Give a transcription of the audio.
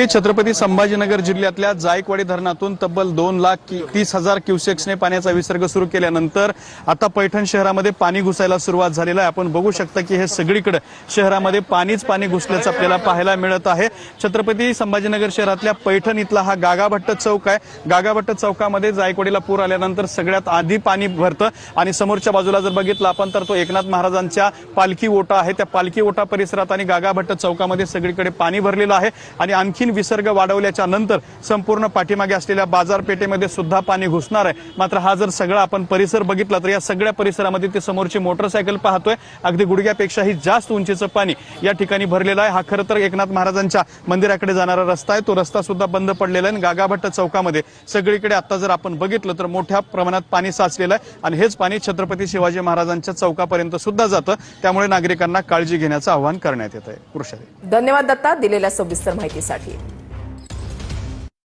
हे छत्रपती संभाजीनगर जिल्ह्यातल्या जायकवाडी धरणातून तब्बल दोन लाख तीस हजार क्युसेक्सने पाण्याचा विसर्ग सुरू केल्यानंतर आता पैठण शहरामध्ये पाणी घुसायला सुरुवात झालेलं आहे. आपण बघू शकता की हे सगळीकडे शहरामध्ये पाणीच पाणी घुसल्याचं आपल्याला पाहायला मिळत आहे. छत्रपती संभाजीनगर शहरातल्या पैठण इथला हा गागाभट्ट चौक आहे. गागाभट्ट चौकामध्ये जायकवाडीला पूर आल्यानंतर सगळ्यात आधी पाणी भरतं आणि समोरच्या बाजूला जर बघितलं आपण तर तो एकनाथ महाराजांच्या पालखी ओटा आहे. त्या पालखी ओटा परिसरात आणि गागाभट्ट चौकामध्ये सगळीकडे पाणी भरलेलं आहे. आणि आणखीन विसर्ग वाढवल्याच्या नंतर संपूर्ण पाठीमागे असलेल्या बाजारपेठेमध्ये सुद्धा पाणी घुसणार आहे. मात्र हा जर सगळा आपण परिसर बघितला तर या सगळ्या परिसरामध्ये ते समोरची मोटरसायकल पाहतोय. अगदी गुडघ्यापेक्षाही जास्त उंचीचं पाणी या ठिकाणी भरलेलं आहे. हा खरं तर एकनाथ महाराजांच्या मंदिराकडे जाणारा रस्ता आहे. तो रस्ता सुद्धा बंद पडलेला आहे आणि गागाभट्ट चौकामध्ये सगळीकडे आता जर आपण बघितलं तर मोठ्या प्रमाणात पाणी साचलेलं आहे आणि हेच पाणी छत्रपती शिवाजी महाराजांच्या चौकापर्यंत सुद्धा जातं. त्यामुळे नागरिकांना काळजी घेण्याचं आवाहन करण्यात येत आहे कृषी धन्यवाद दत्ता दिलेल्या सविस्तर माहितीसाठी.